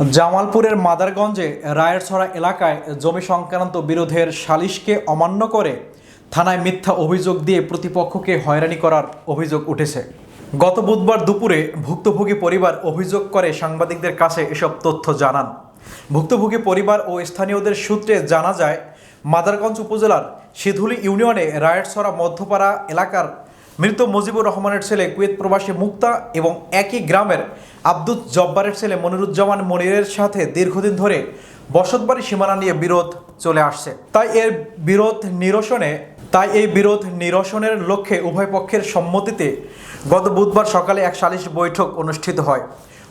জামালপুরের মাদারগঞ্জে রায়েরছড়া এলাকায় জমি সংক্রান্ত বিরোধের সালিশকে অমান্য করে থানায় মিথ্যা অভিযোগ দিয়ে প্রতিপক্ষকে হয়রানি করার অভিযোগ উঠেছে। গত বুধবার দুপুরে ভুক্তভোগী পরিবার অভিযোগ করে সাংবাদিকদের কাছে এসব তথ্য জানান। ভুক্তভোগী পরিবার ও স্থানীয়দের সূত্রে জানা যায়, মাদারগঞ্জ উপজেলার সিধুলি ইউনিয়নে রায়েরছড়া মধ্যপাড়া এলাকার মৃত মুজিবুর রহমানের ছেলে কুয়েত প্রবাসী মুক্তা এবং একই গ্রামের আব্দুল জব্বারের ছেলে মনিরুজ্জামান মনিরের সাথে দীর্ঘদিন ধরে বসতবাড়ি সীমানা নিয়ে বিরোধ চলে আসছে। তাই এর বিরোধ নিরসনে, তাই এই বিরোধ নিরসনের লক্ষ্যে উভয় পক্ষের সম্মতিতে গত বুধবার সকালে এক সালিশ বৈঠক অনুষ্ঠিত হয়।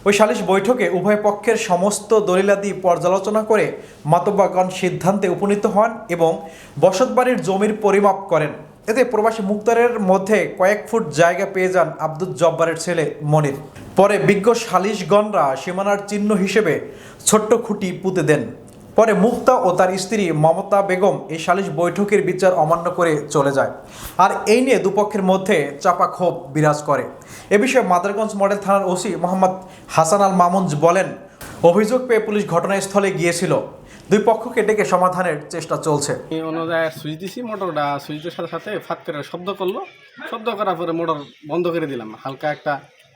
ওই সালিশ বৈঠকে উভয় পক্ষের সমস্ত দলিলাদি পর্যালোচনা করে মাতব্বাগণ সিদ্ধান্তে উপনীত হন এবং বসতবাড়ির জমির পরিমাপ করেন। এতে প্রবাসী মুক্তারের মধ্যে কয়েক ফুট জায়গা পেয়ে যান আব্দুল জব্বারের ছেলে মনির। পরে বিজ্ঞ সালিশগণরা সীমানার চিহ্ন হিসেবে ছোট্ট খুঁটি পুঁতে দেন। পরে মুক্তা ও তার স্ত্রী মমতা বেগম এই সালিশ বৈঠকের বিচার অমান্য করে চলে যায়। আর এই নিয়ে দুপক্ষের মধ্যে চাপা ক্ষোভ বিরাজ করে। এ বিষয়ে মাদারগঞ্জ মডেল থানার ওসি মোহাম্মদ হাসান আল মামুনজ বলেন, অভিযোগ পেয়ে পুলিশ ঘটনাস্থলে গিয়েছিল। দুই পক্ষকে ডেকে সমাধানের চেষ্টা চলছে। আমি অন্য জায়গায় সুইচ দিছি মোটরটা সুইচের সাথে সাথে ফাত করে শব্দ করল। শব্দ করার পরে মোটর বন্ধ করে দিলাম। হালকা একটা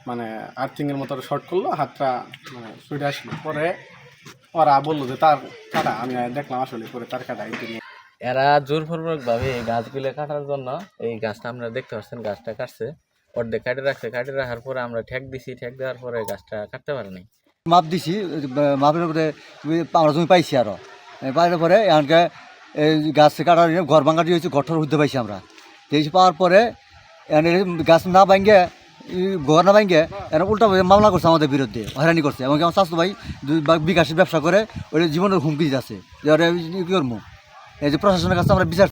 মানে আর্থিংয়ের মতো শর্ট করল হাতটা মানে সুইটে আসলো। পরে ওরা বলল যে তার কাটা। আমি দেখলাম আসলে পরে তার কাটা এই এরা জোরপূর্বক ভাবে এই গাছগুলো কাটার জন্য এই গাছটা আমরা দেখতে পাচ্ছেন গাছটা কাটছে। অর্ধেক কাটে রাখছে কাটে রাখার পরে আমরা ঠেক দিছি ঠেক দেওয়ার পরে গাছটা কাটতে পারিনি। মাপ দিছি, মাপের উপরে আমরা জমি পাইছি আরও। পাইলে পরে এখানকে এই গাছ কাটার ঘর ভাঙা দিয়ে হচ্ছে ঘরটার উঠতে পাইছি আমরা। এই পাওয়ার পরে এখানে গাছ না ভাঙ্গে ঘর না ভাঙ্গে এরা উল্টা মামলা করছে আমাদের বিরুদ্ধে, হয়রানি করছে। এবং আমার স্বাস্থ্য ভাই বিকাশের ব্যবসা করে, ওই জীবনের হুমকি দিতে আছে যে কি করব? এই যে প্রশাসনের কাছে আমরা বিচার